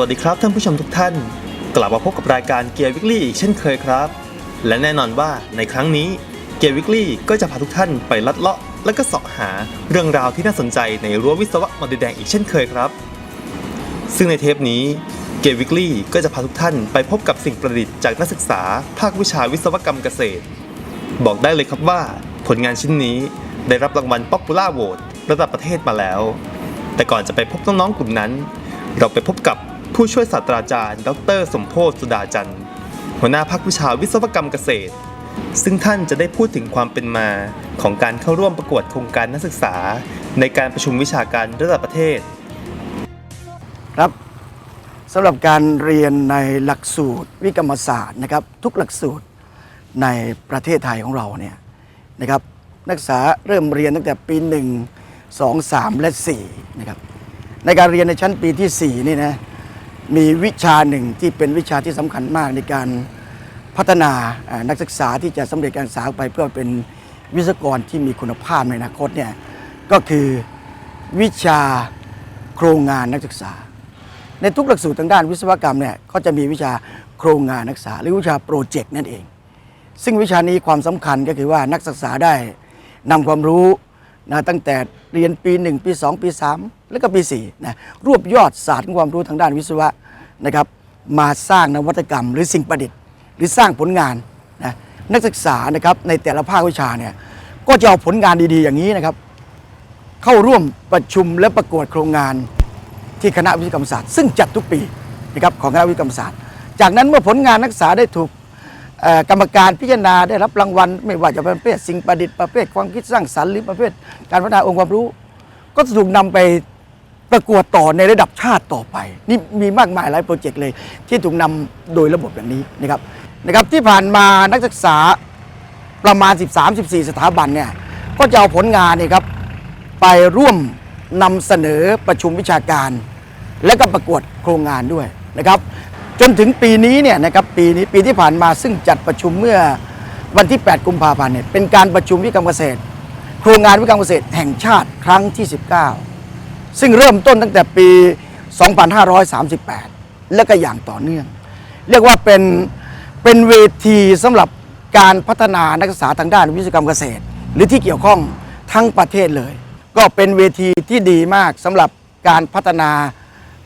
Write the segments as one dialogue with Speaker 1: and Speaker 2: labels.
Speaker 1: วัสดีครับท่านผู้ชมทุกท่าน กลับมาพบกับรายการเกียร์วิกฤตอีกเช่นเคยครับ และแน่นอนว่าในครั้งนี้เกียร์วิกฤตก็จะพาทุกท่านไปลัดเลาะ และก็เสาะหาเรื่องราวที่น่าสนใจในรั้ววิศวะมอดแดงอีกเช่นเคยครับ ซึ่งในเทปนี้เกียร์วิกฤตก็จะพาทุกท่านไปพบกับสิ่งประดิษฐ์จากนักศึกษา ภาควิชาวิศวกรรมเกษตร บอกได้เลยครับว่าผลงานชิ้นนี้ได้รับรางวัล Popular Award ระดับประเทศมาแล้ว แต่ก่อนจะไปพบน้องๆกลุ่มนั้น เราไปพบกับ ผู้ช่วยศาสตราจารย์ ดร สมโพธสุดาจันทร์ หัวหน้าภาควิชาวิศวกรรมเกษตร ซึ่งท่านจะได้พูดถึงความเป็นมาของการเข้าร่วมประกวดโครงการนักศึกษา ในการประชุมวิชาการระดับประเทศ
Speaker 2: ครับสำหรับการเรียนในหลักสูตรวิกรรมศาสตร์นะครับ ทุกหลักสูตรในประเทศไทยของเราเนี่ยนะครับนักศึกษาเริ่มเรียนตั้งแต่ปี 1 2 3 และ4นะครับในการเรียนในชั้นปีที่4นี่นะ มีวิชาหนึ่งที่เป็นวิชาที่สำคัญมากในการพัฒนานักศึกษาที่จะสำเร็จการศึกษาไปเพื่อเป็นวิศวกรที่มีคุณภาพในอนาคตเนี่ยก็คือวิชาโครงงานนักศึกษา ในทุกหลักสูตรทางด้านวิศวกรรมเนี่ยก็จะมีวิชาโครงงานนักศึกษา หรือวิชาโปรเจกต์นั่นเอง ซึ่งวิชานี้ความสำคัญก็คือว่านักศึกษาได้นำความรู้ นะตั้งแต่เรียนปี 1 ปี 2 ปี 3 แล้วก็ปี4นะรวบยอดศาสตร์ความรู้ทางด้านวิศวะนะครับมาสร้างนวัตกรรม หรือสิ่งประดิษฐ์ หรือสร้างผลงานนะนักศึกษานะครับในแต่ละภาควิชาเนี่ยก็จะเอาผลงานดีๆ อย่างนี้นะครับ เข้าร่วมประชุมและประกวดโครงงานที่คณะวิศวกรรมศาสตร์ ซึ่งจัดทุกปีนะครับของคณะวิศวกรรมศาสตร์ จากนั้นเมื่อผลงานนักศึกษาได้ถูก กรรมการพิจารณาได้รับรางวัล ไม่ว่าจะเป็นประเภทสิ่งประดิษฐ์ประเภทความคิดสร้างสรรค์หรือประเภทการพัฒนาองค์ความรู้ ก็ถูกนำไปประกวดต่อในระดับชาติต่อไป นี่มีมากมายหลายโปรเจกต์เลย ที่ถูกนำโดยระบบแบบนี้นะครับนะครับที่ผ่านมานักศึกษาประมาณ 13-14 สถาบันเนี่ยก็จะเอาผลงานเนี่ยครับไปร่วมนำเสนอประชุมวิชาการ และก็ประกวดโครงงานด้วยนะครับ จนถึงปีนี้เนี่ยนะครับปีนี้ปีที่ผ่านมาซึ่งจัดประชุมเมื่อวันที่ 8 กุมภาพันธ์เนี่ยเป็นการประชุมวิกรรมเกษตร โครงงานวิกรรมเกษตรแห่งชาติครั้งที่ 19 ซึ่งเริ่มต้นตั้งแต่ปี 2538 และก็อย่างต่อเนื่อง เรียกว่าเป็นเป็นเวทีสำหรับการพัฒนานักศึกษาทางด้านวิศวกรรมเกษตร หรือที่เกี่ยวข้องทั้งประเทศเลย ก็เป็นเวทีที่ดีมากสำหรับการพัฒนา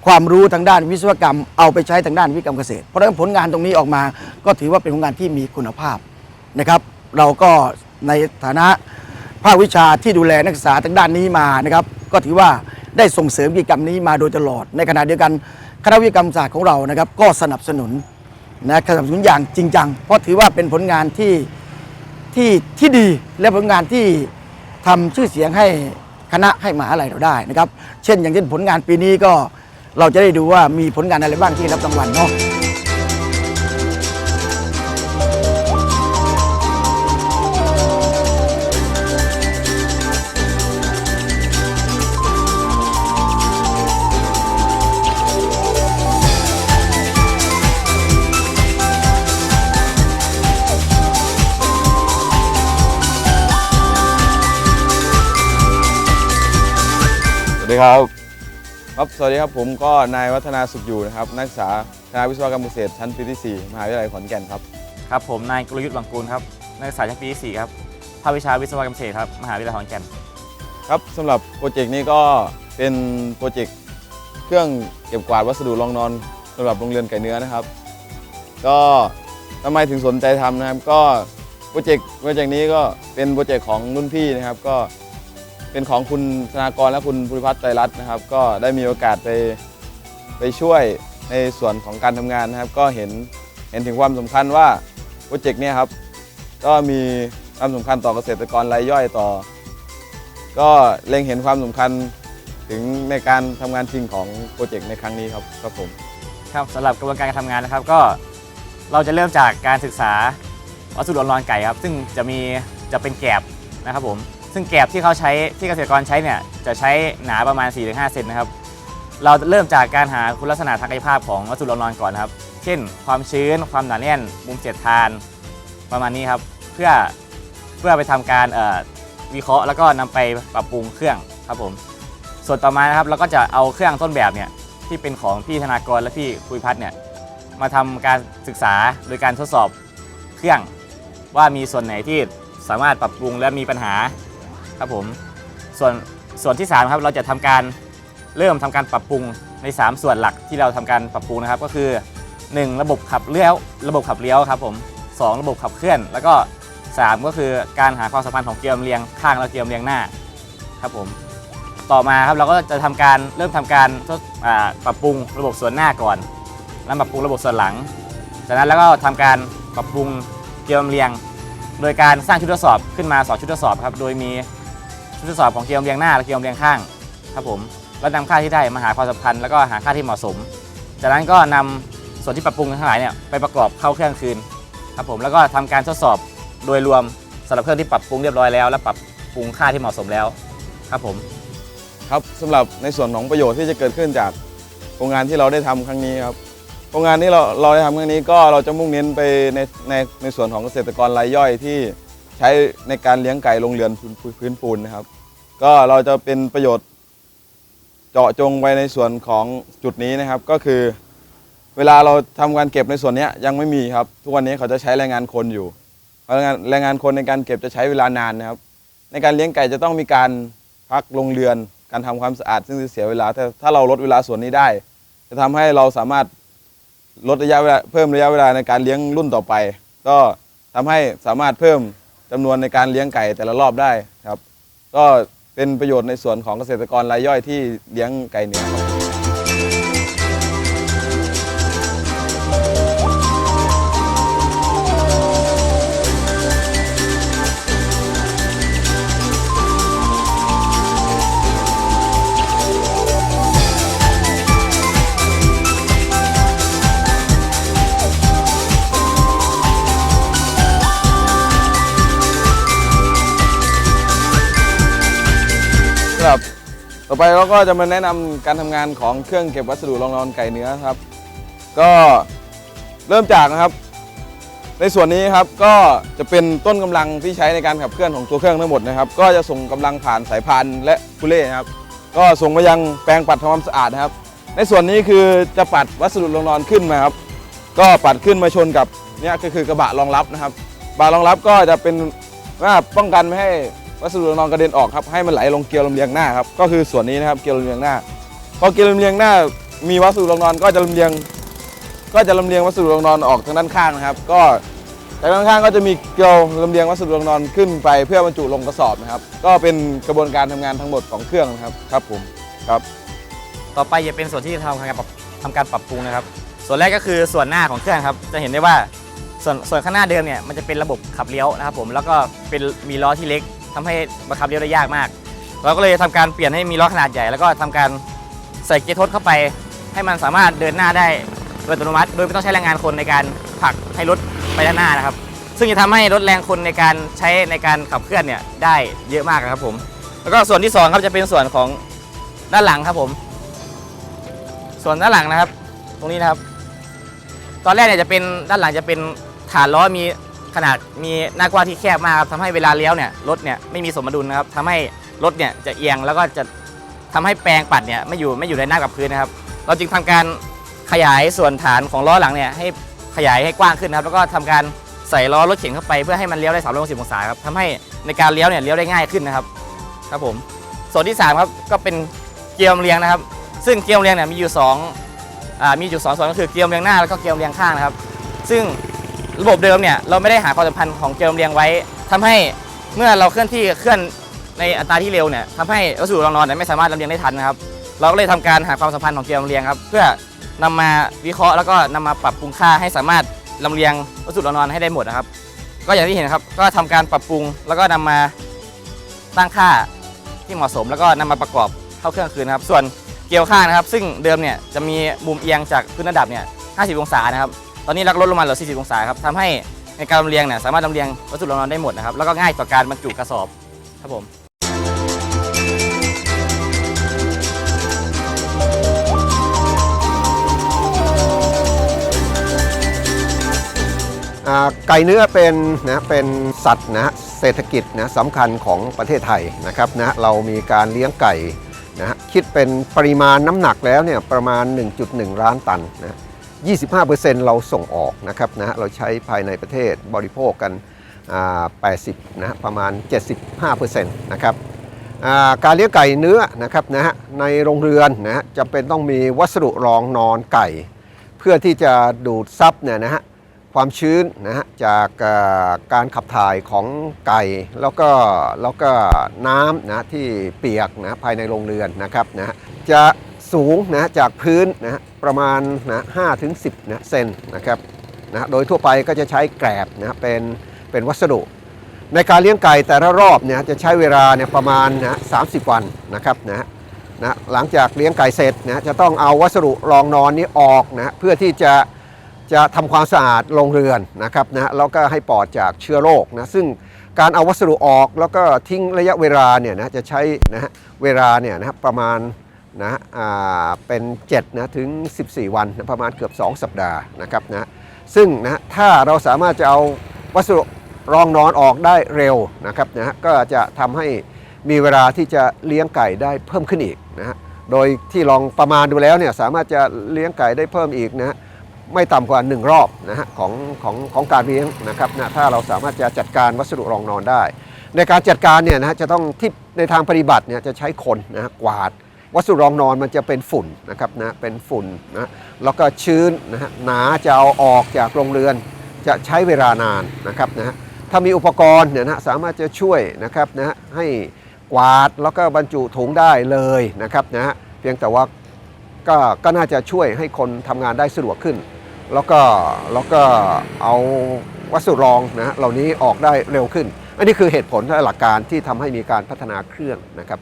Speaker 2: ความรู้ทางด้านวิศวกรรม เอาไปใช้ทางด้านวิศวกรรมเกษตร เพราะฉะนั้นผลงานตรงนี้ออกมา ก็ถือว่าเป็นผลงานที่มีคุณภาพนะครับ เราก็ในฐานะภาควิชาที่ดูแลนักศึกษาทางด้านนี้มานะครับ ก็ถือว่าได้ส่งเสริมกิจกรรมนี้มาโดยตลอด ในขณะเดียวกันคณะวิกรรมศาสตร์ของเรานะครับ ก็สนับสนุนนะสนับสนุนอย่างจริงจังเพราะถือว่าเป็นผลงานที่ที่ที่ดีและผลงานที่ทำชื่อเสียงให้คณะให้มหาลัยเราได้นะครับ เช่น อย่างเช่นผลงานปีนี้ก็ เราจะได้ดูว่ามีผลงานอะไรบ้างที่รับรางวัลเนาะ
Speaker 3: สวัสดีครับ ครับสวัสดีครับผมก็นายวัฒนาสุขอยู่นะครับ นักศึกษาคณะวิศวกรรมเกษตรชั้นปีที่ 4 มหาวิทยาลัยขอนแก่นครับ
Speaker 4: ครับผมนายกลยุทธ์วังกูลครับนักศึกษาชั้นปีที่4ครับภาควิชาวิศวกรรมเกษตรครับมหาวิทยาลัยขอนแก่น
Speaker 3: ครับสำหรับโปรเจกต์นี้ก็เป็นโปรเจกต์เครื่องเก็บกวาดวัสดุรองนอนสำหรับโรงเรียนไก่เนื้อนะครับ ก็ทำไมถึงสนใจทำนะครับ ก็โปรเจกต์โปรเจกต์นี้ก็เป็นโปรเจกต์ของรุ่นพี่นะครับ ก็ เป็นของคุณธนากรและคุณภูริพัฒน์ไตรัตน์นะครับ ก็ได้มีโอกาสไปไปช่วยในส่วนของการทำงานนะครับ ก็เห็นเห็นถึงความสำคัญว่าโปรเจกต์เนี้ครับ ก็มีความสำคัญต่อเกษตรกรรายย่อยต่อ ก็เล็งเห็นความสำคัญถึงในการทำงานจริงของโปรเจกต์ในครั้งนี้ครับครับผม
Speaker 4: ครับสำหรับกระบวนการการทำงานนะครับก็เราจะเริ่มจากการศึกษาวัสดุร้อนๆไก่ครับ ซึ่งจะมีจะเป็นแกลบนะครับผม ซึ่งแกลบที่เขาใช้ที่เกษตรกรใช้เนี่ยจะใช้หนาประมาณ 4-5 เซนนะครับ เราเริ่มจากการหาคุณลักษณะทางกายภาพของวัสดุร้อนก่อนนะครับ เช่น ความชื้น ความหนาแน่น มุมเสียดทาน ประมาณนี้ครับ เพื่อเพื่อไปทำการวิเคราะห์แล้วก็นำไปปรับปรุงเครื่องครับผม ส่วนต่อมานะครับเราก็จะเอาเครื่องต้นแบบเนี่ยที่เป็นของพี่ธนากรและพี่คุยพัฒน์เนี่ยมาทำการศึกษาโดยการทดสอบเครื่องว่ามีส่วนไหนที่สามารถปรับปรุงและมีปัญหา ครับผมส่วนส่วนที่สามครับเราจะทำการเริ่มทำการปรับปรุงใน 3 ส่วนหลักที่เราทำการปรับปรุงนะครับ ก็คือ 1 ระบบขับเลี้ยวระบบขับเลี้ยวครับผมสองระบบขับเคลื่อน แล้วก็ 3 ก็คือการหาความสัมพันธ์ของเกียร์ลำเลียงข้างและเกียร์ลำเลียงหน้าครับผมต่อมาครับเราก็จะทำการเริ่มทำการทดปรับปรุงระบบส่วนหน้าก่อน แล้วปรับปรุงระบบส่วนหลัง จากนั้นแล้วก็ทำการปรับปรุงเกียร์ลำเลียง โดยการสร้างชุดทดสอบขึ้นมา 2 ชุดทดสอบครับโดยมี ชุดทดสอบของเกียร์ลำเลียงหน้าและเกียร์ลำเลียงข้างครับผมแล้วนำค่าที่ได้มาหาความสัมพันธ์แล้วก็หาค่าที่เหมาะสม จากนั้นก็นำส่วนที่ปรับปรุงทั้งหลายเนี่ยไปประกอบเข้าเครื่องคืนครับผมแล้วก็ทำการทดสอบโดยรวมสำหรับเครื่องที่ปรับปรุงเรียบร้อยแล้ว และปรับปรุงค่าที่เหมาะสมแล้วครับผม
Speaker 3: ครับสำหรับในส่วนของประโยชน์ที่จะเกิดขึ้นจากโครงงานที่เราได้ทำครั้งนี้ครับโครงงานที่เราเราได้ทำครั้งนี้ก็เราจะมุ่งเน้นไปในในในส่วนของเกษตรกรรายย่อยที่ ใช้ในการเลี้ยงไก่โรงเรือนพื้นปูนนะครับ ก็เราจะเป็นประโยชน์เจาะจงไปในส่วนของจุดนี้นะครับ ก็คือ เวลาเราทำการเก็บในส่วนนี้ยยังไม่มีครับ ทุกวันนี้เขาจะใช้แรงงานคนอยู่แรงงานแรงงานคนในการเก็บจะใช้เวลานานนะครับ ในการเลี้ยงไก่จะต้องมีการพักลงเรือน การทำความสะอาด ซึ่งจะเสียเวลาแต่ถ้าเราลดเวลาส่วนนี้ได้ จะทำให้เราสามารถลดระยะเวลาเพิ่มระยะเวลาในการเลี้ยงรุ่นต่อไป ก็ทำให้สามารถเพิ่ม จำนวนในการเลี้ยงไก่แต่ละรอบได้ครับ ก็เป็นประโยชน์ในส่วนของเกษตรกรรายย่อยที่เลี้ยงไก่เหนื้อ ครับ ต่อไปเราก็จะมาแนะนำการทำงานของเครื่องเก็บวัสดุรองนอนไก่เนื้อครับ ก็เริ่มจากนะครับ ในส่วนนี้ครับก็จะเป็นต้นกำลังที่ใช้ในการขับเคลื่อนของตัวเครื่องทั้งหมดนะครับ ก็จะส่งกำลังผ่านสายพานและคุเล่ครับ ก็ส่งมายังแปรงปัดทำความสะอาดนะครับ ในส่วนนี้คือจะปัดวัสดุรองนอนขึ้นมาครับ ก็ปัดขึ้นมาชนกับเนี่ยก็คือกระบะรองรับนะครับบารองรับก็จะเป็นว่าป้องกันไม่ให้ วัสดุรองนอนกระเด็นออกครับให้มันไหลลงเกลียวลำเลียงหน้าครับก็คือส่วนนี้นะครับเกลียวลำเลียงหน้าพอเกลียวลำเลียงหน้า มีวัสดุรองนอนก็จะลำเลียง ก็จะลำเลียงวัสดุรองนอนออกทางด้านข้างนะครับ ก็จากด้านข้างก็จะมีเกลียวลำเลียงวัสดุรองนอนขึ้นไป เพื่อบรรจุลงกระสอบนะครับ ก็เป็นกระบวนการทำงานทั้งหมดของเครื่องนะครับครับผมครับ
Speaker 4: ต่อไปจะเป็นส่วนที่ทำการปรับทำการปรับปรุงนะครับ ส่วนแรกก็คือส่วนหน้าของเครื่องครับ จะเห็นได้ว่าส่วนส่วนข้างหน้าเดิมเนี่ยมันจะเป็นระบบขับเลี้ยวนะครับผมแล้วก็เป็นมีล้อที่เล็ก ทำให้บังคับเลี้ยวได้ยากมาก เราก็เลยทำการเปลี่ยนให้มีล้อขนาดใหญ่ แล้วก็ทำการใส่เกียร์ทดเข้าไป ให้มันสามารถเดินหน้าได้โดยอัตโนมัติ โดยไม่ต้องใช้แรงงานคนในการผลักให้รถไปด้านหน้านะครับ ซึ่งจะทำให้ลดแรงคนในการใช้ในการขับเคลื่อนเนี่ยได้เยอะมากครับผม แล้วก็ส่วนที่สองครับจะเป็นส่วนของด้านหลังครับผม ส่วนด้านหลังนะครับ ตรงนี้นะครับ ตอนแรกเนี่ยจะเป็นด้านหลังจะเป็นฐานล้อมี ขนาดมีหน้ากว้างที่แคบมากครับทำให้เวลาเลี้ยวเนี่ยรถเนี่ยไม่มีสมดุลนะครับทำให้รถเนี่ยจะเอียงแล้วก็จะทำให้แปลงปัดเนี่ยไม่อยู่ไม่อยู่ในหน้ากับพื้นนะครับ เราจึงทำการขยายส่วนฐานของล้อหลังเนี่ยให้ขยายให้กว้างขึ้นนะครับ แล้วก็ทำการใส่ล้อรถเข็นเข้าไปเพื่อให้มันเลี้ยวได้360องศาครับทำให้ในการเลี้ยวเนี่ยเลี้ยวได้ง่ายขึ้นนะครับครับผมส่วนที่สามครับก็เป็นเกียร์เลียงนะครับ ซึ่งเกียร์เลียงเนี่ยมีอยู่สองอ่ามีอยู่สองส่วนก็คือเกียร์เลียงหน้าแล้วก็เกียร์เลียงข้างนะครับ ซึ่ง ระบบเดิมเนี่ยเราไม่ได้หาความสัมพันธ์ของเกลียร์ลำเลียงไว้ทำให้เมื่อเราเคลื่อนที่เคลื่อนในอัตราที่เร็วเนี่ยทำให้วัสดุรองนอนเนี่ยไม่สามารถลำเลียงได้ทันนะครับ เราก็เลยทำการหาความสัมพันธ์ของเกลียร์ลำเลียงครับเพื่อนำมาวิเคราะห์แล้วก็นำมาปรับปรุงค่าให้สามารถลำเลียงวัสดุรองนอนให้ได้หมดนะครับ ก็อย่างที่เห็นครับก็ทำการปรับปรุงแล้วก็นำมาตั้งค่าที่เหมาะสม แล้วก็นำมาประกอบเข้าเครื่องคืนนะครับ ส่วนเกลียวข้างนะครับ ซึ่งเดิมเนี่ยจะมีมุมเอียงจากพื้นระดับเนี่ย50 องศานะครับ ตอนนี้เราลดลงมาเหลือ 40 องศาครับทำให้ในการลำเลียงเนี่ยสามารถลำเลียงวัสดุรองนอนได้หมดนะครับ แล้วก็ง่ายต่อการบรรจุกระสอบครับผม
Speaker 5: อ่าไก่เนื้อเป็นนะเป็นสัตว์นะเศรษฐกิจนะสำคัญของประเทศไทยนะครับนะเรามีการเลี้ยงไก่นะคิดเป็นปริมาณน้ำหนักแล้วเนี่ยประมาณ 1.1 ล้านตันนะ 25%เราส่งออกนะครับนะฮะเราใช้ภายในประเทศบริโภคกันอ่า80นะฮะประมาณ 75%นะครับการเลี้ยงไก่เนื้อนะครับนะฮะในโรงเรือนนะฮะจำเป็นต้องมีวัสดุรองนอนไก่ เพื่อที่จะดูดซับเนี่ยนะฮะความชื้นนะฮะจากการขับถ่ายของไก่แล้วก็แล้วก็น้ำนะที่เปียกนะภายในโรงเรือนนะครับนะฮะจะ สูงนะจากพื้นนะฮะประมาณนะ5ถึง10นะเซนนะครับนะโดยทั่วไปก็จะใช้แกลบนะเป็นเป็นวัสดุ ในการเลี้ยงไก่แต่ละรอบเนี่ยจะใช้เวลาเนี่ยประมาณนะ30วันนะครับนะฮะนะหลังจากเลี้ยงไก่เสร็จนะจะต้องเอาวัสดุรองนอนนี้ออกนะเพื่อที่จะจะทำความสะอาดโรงเรือนนะครับนะแล้วก็ให้ปลอดจากเชื้อโรคนะซึ่งการเอาวัสดุออกแล้วก็ทิ้งระยะเวลาเนี่ยนะจะใช้นะฮะเวลาเนี่ยนะประมาณ นะเป็น7นะถึง 14 วันนะประมาณเกือบ 2 สัปดาห์นะครับนะซึ่งนะถ้าเราสามารถจะเอาวัสดุรองนอนออกได้เร็วนะครับนะก็จะทำให้มีเวลาที่จะเลี้ยงไก่ได้เพิ่มขึ้นอีกนะฮะโดยที่ลองประมาณดูแล้วเนี่ยสามารถจะเลี้ยงไก่ได้เพิ่มอีกนะฮะไม่ต่ำกว่า 1 รอบนะฮะของของของการเลี้ยงนะครับนะถ้าเราสามารถจะจัดการวัสดุรองนอนได้ ในการจัดการเนี่ยนะฮะจะต้องที่ในทางปฏิบัติเนี่ยจะใช้คนนะฮะกวาด วัสดุรองนอนมันจะเป็นฝุ่นนะครับนะเป็นฝุ่นนะแล้วก็ชื้นนะฮะหนาจะเอาออกจากโรงเรือนจะใช้เวลานานนะครับนะฮะถ้ามีอุปกรณ์เนี่ยนะสามารถจะช่วยนะครับนะฮะให้กวาดแล้วก็บรรจุถุงได้เลยนะครับนะฮะเพียงแต่ว่าก็ก็น่าจะช่วยให้คนทำงานได้สะดวกขึ้น แล้วก็แล้วก็เอาวัสดุรองนะฮะเหล่านี้ออกได้เร็วขึ้น อันนี้คือเหตุผลและหลักการที่ทำให้มีการพัฒนาเครื่องนะครับ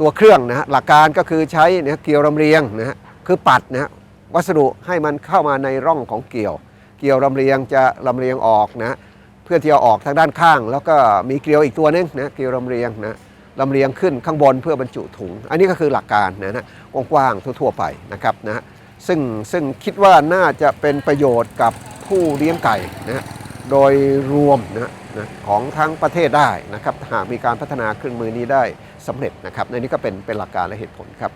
Speaker 5: ตัวเครื่องนะฮะหลักการก็คือใช้เนี่ยเกลียวลำเลียงนะฮะคือปัดนะฮะวัสดุให้มันเข้ามาในร่องของเกลียว เกลียวลำเลียงจะลำเลียงออกนะเพื่อที่จะออกทางด้านข้าง แล้วก็มีเกลียวอีกตัวนึงนะเกลียวลำเลียงนะลำเลียงขึ้นข้างบนเพื่อบรรจุถุง อันนี้ก็คือหลักการนะฮะกว้างๆทั่ว ๆ ไปนะครับนะฮะซึ่งซึ่งคิดว่าน่าจะเป็นประโยชน์กับผู้เลี้ยงไก่นะโดยรวมนะนะของทั้งประเทศได้นะครับหากมีการพัฒนาเครื่องมือนี้ได้ สำเร็จนะครับในนี้ก็เป็นเป็นหลักการและเหตุผลครับ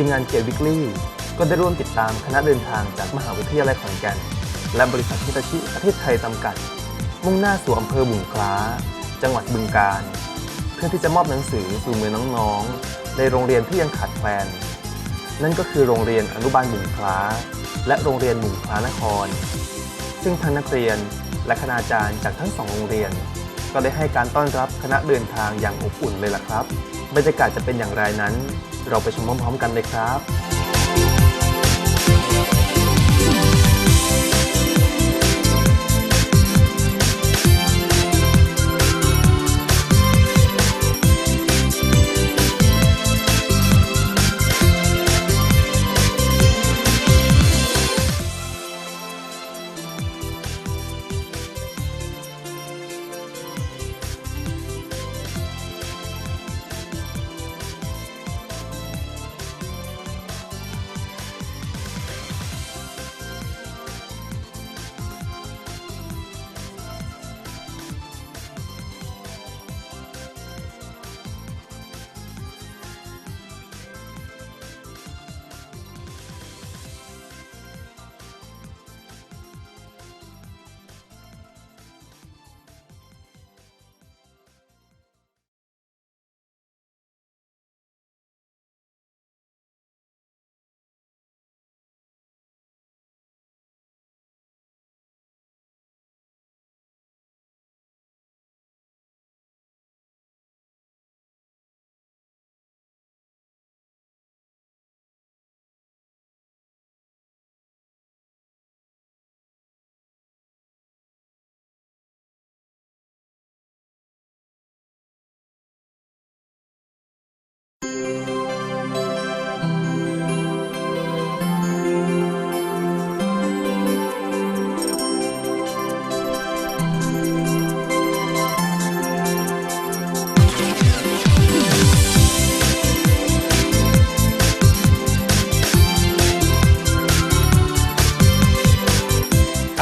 Speaker 1: ทีมงานเกียร์วิกลี่ก็ได้ร่วมติดตามคณะเดินทางจากมหาวิทยาลัยขอนแก่น และบริษัทฮิตาชิประเทศไทยจำกัด มุ่งหน้าสู่อำเภอบุงคล้า จังหวัดบึงกาฬเพื่อที่จะมอบหนังสือสู่มือน้องๆ ในโรงเรียนที่ยังขาดแคลนนั่นก็คือโรงเรียนอนุบาลบุงคล้า และโรงเรียนบุงคล้านคร ซึ่งทั้งนักเรียนและคณาจารย์จากทั้งสองโรงเรียน ก็ได้ให้การต้อนรับคณะเดินทางอย่างอบอุ่นเลยล่ะครับ บรรยากาศจะเป็นอย่างไรนั้น เราไปชมพร้อมๆกันเลยครับ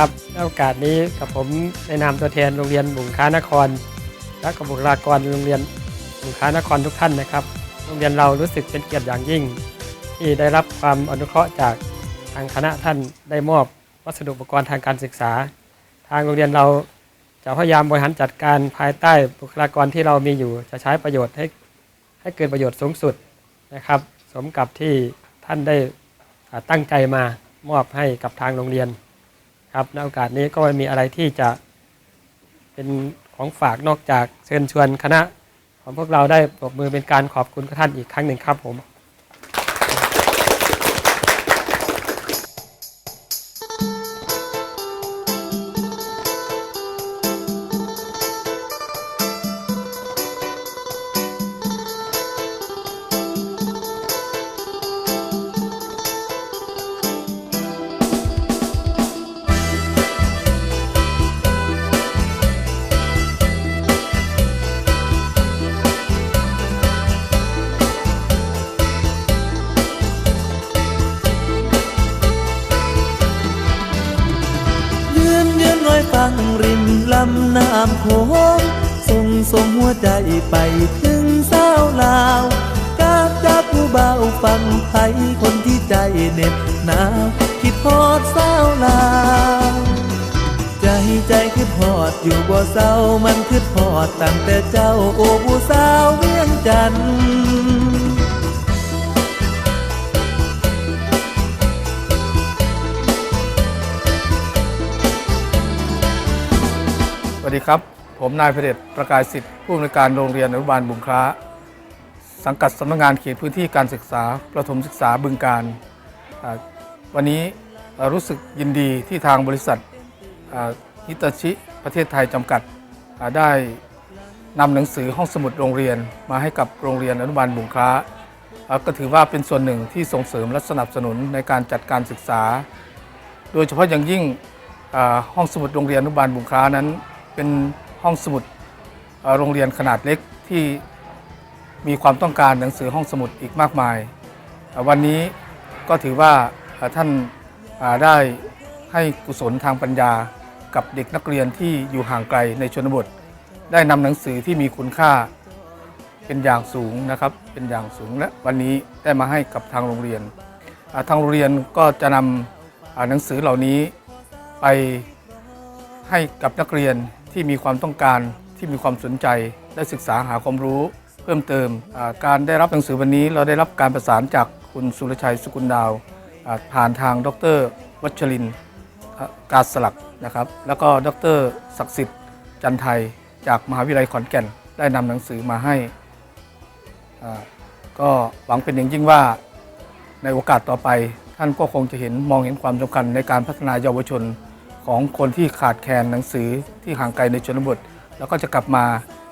Speaker 2: ครับ
Speaker 6: โอกาสนี้กับผมในนามตัวแทนโรงเรียนบุงค้านคร และกับบุคลากรโรงเรียนบุงค้านครทุกท่านนะครับ โรงเรียนเรารู้สึกเป็นเกียรติอย่างยิ่ง ที่ได้รับความอนุเคราะห์จากทางคณะท่านได้มอบวัสดุอุปกรณ์ทางการศึกษา ทางโรงเรียนเราจะพยายามบริหารจัดการภายใต้บุคลากรที่เรามีอยู่ จะใช้ประโยชน์ให้ให้เกิดประโยชน์สูงสุดนะครับ สมกับที่ท่านได้ตั้งใจมามอบให้กับทางโรงเรียน ครับในโอกาสนี้ก็ไม่มีอะไรที่จะเป็นของฝากนอกจากเชิญชวนคณะของพวกเราได้ปรบมือเป็นการขอบคุณท่านอีกครั้งหนึ่งครับผม
Speaker 7: ใจไปถึงสาวลาวกาบจากผู้เบาฟังไทยคนที่ใจเหน็บหนาวคิดพอดสาวลาวใจใจคิดพอดอยู่บ่เศร้ามันคิดพอดตั้งแต่เจ้าโอ้ผู้สาวเวียงจันทน์
Speaker 8: สวัสดีครับ ผมนายพระเดชประกายสิทธิ์ผู้อำนวยการโรงเรียนอนุบาลบุงคล้า สังกัดสำนักงานเขตพื้นที่การศึกษา ประถมศึกษาบึงการ วันนี้รู้สึกยินดีที่ทางบริษัทฮิตาชิประเทศไทยจำกัดได้นำหนังสือห้องสมุดโรงเรียนมาให้กับโรงเรียนอนุบาลบุงคล้าก็ถือว่าเป็นส่วนหนึ่งที่ส่งเสริมและสนับสนุนในการจัดการศึกษา โดยเฉพาะอย่างยิ่งห้องสมุดโรงเรียนอนุบาลบุงคล้านั้นเป็น ห้องสมุดโรงเรียนขนาดเล็กที่มีความต้องการหนังสือห้องสมุดอีกมากมาย วันนี้ก็ถือว่าท่านได้ให้กุศลทางปัญญากับเด็กนักเรียนที่อยู่ห่างไกลในชนบท ได้นำหนังสือที่มีคุณค่าเป็นอย่างสูงนะครับเป็นอย่างสูงและวันนี้ได้มาให้กับทางโรงเรียน ทางโรงเรียนก็จะนำหนังสือเหล่านี้ไปให้กับนักเรียน ที่มีความต้องการที่มีความสนใจได้ศึกษาหาความรู้เพิ่มเติม การได้รับหนังสือวันนี้เราได้รับการประสานจากคุณสุรชัยสุกุลดาว ผ่านทางดรวัชรินทร์อ่ากาสลักนะครับ แล้วก็ดรศักดิ์สิทธิ์จันไทย จากมหาวิทยาลัยขอนแก่น ได้นำหนังสือมาให้ ก็หวังเป็นอย่างยิ่งว่าในโอกาสต่อไป ท่านก็คงจะเห็นมองเห็นความสำคัญในการพัฒนาเยาวชน ของคนที่ขาดแคลนหนังสือที่ห่างไกลในชนบท แล้วก็จะกลับมา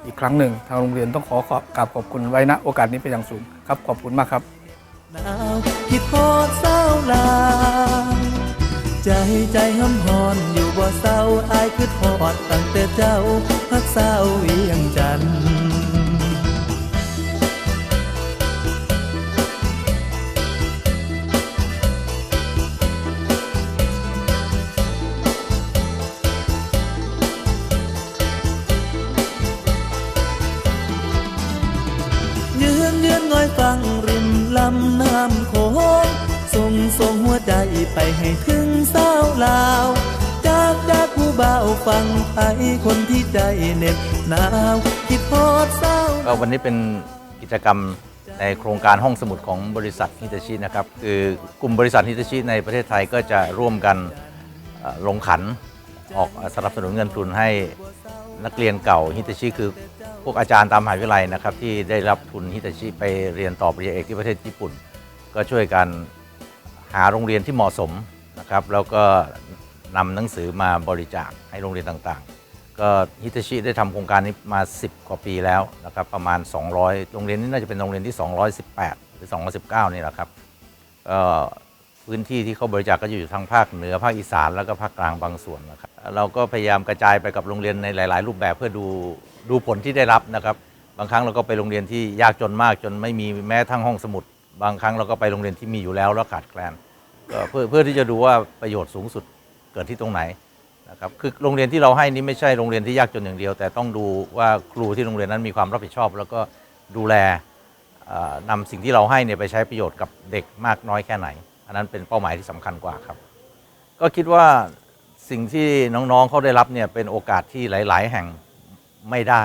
Speaker 8: อีกครั้งหนึ่ง ทางโรงเรียนต้องขอขอบกราบขอบคุณไว้ณโอกาสนี้เป็นอย่างสูงครับขอบคุณมากครับ
Speaker 7: คิดโทษเศร้าลาใจใจหำหอนอยู่บ่เศร้าอายคิดพอดตั้งแต่เจ้าพักเศร้า หนาวคิดพอดสา
Speaker 9: ก็วันนี้เป็นกิจกรรมในโครงการห้องสมุดของบริษัทฮิตาชินะครับ คือกลุ่มบริษัทฮิตาชิในประเทศไทยก็จะร่วมกันลงขันออกสนับสนุนเงินทุนให้นักเรียนเก่าฮิตาชิคือพวกอาจารย์ตามมหาวิทยาลัยนะครับ ที่ได้รับทุนฮิตาชิไปเรียนต่อปริญญาเอกที่ประเทศญี่ปุ่น ก็ช่วยกันหาโรงเรียนที่เหมาะสมนะครับ แล้วก็นำหนังสือมาบริจาคให้โรงเรียนต่างๆ ก็ฮิตาชิได้ทำโครงการนี้มา 10 กว่าปีแล้วนะครับประมาณ 200 โรงเรียนนี้น่าจะเป็นโรงเรียนที่ 218 หรือ 219 นี่แหละครับก็พื้นที่ที่เขาบริจาคก็อยู่ทางภาคเหนือภาคอีสานแล้วก็ภาคกลางบางส่วนนะครับเราก็พยายามกระจายไปกับโรงเรียนในหลาย ๆ รูปแบบเพื่อดูดูผลที่ได้รับนะครับบางครั้งเราก็ไปโรงเรียนที่ยากจนมากจนไม่มีแม้ทั้งห้องสมุด บางครั้งเราก็ไปโรงเรียนที่มีอยู่แล้วแล้วขาดแคลนก็เพื่อเพื่อที่จะดูว่าประโยชน์สูงสุดเกิดที่ตรงไหน นะครับคือโรงเรียนที่เราให้นี่ไม่ใช่โรงเรียนที่ยากจนอย่างเดียว แต่ต้องดูว่าครูที่โรงเรียนนั้นมีความรับผิดชอบ แล้วก็ดูแลเอ่อนำสิ่งที่เราให้เนี่ยไปใช้ประโยชน์กับเด็กมากน้อยแค่ไหน อันนั้นเป็นเป้าหมายที่สำคัญกว่าครับ ก็คิดว่าสิ่งที่น้องๆเขาได้รับเนี่ยเป็นโอกาสที่หลาย ๆ แห่งไม่ได้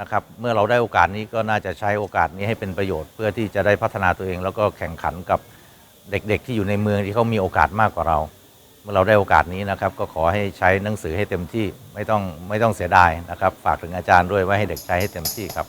Speaker 9: นะครับเมื่อเราได้โอกาสนี้ก็น่าจะใช้โอกาสนี้ให้เป็นประโยชน์ เพื่อที่จะได้พัฒนาตัวเอง แล้วก็แข่งขันกับเด็กๆ ที่อยู่ในเมืองที่เขามีโอกาสมากกว่าเรา เมื่อเราได้โอกาสนี้นะครับ ก็ขอให้ใช้หนังสือให้เต็มที่ไม่ต้องไม่ต้องเสียดายนะครับ ฝากถึงอาจารย์ด้วยว่าให้เด็กใช้ให้เต็มที่ครับ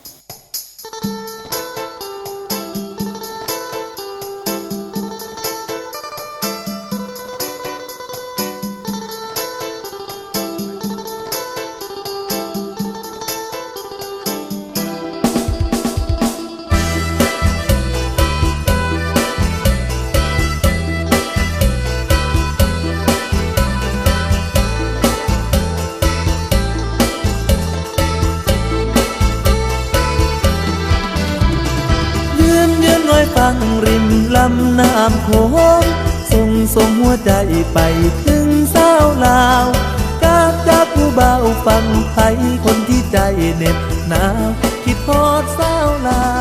Speaker 9: า
Speaker 7: มโขงส่งส่งหัวใจไปถึงสาวลาวกาบจาบผู้เบาฟังไทยคนที่ใจเหน็บหนาวคิดทอดสาวลาว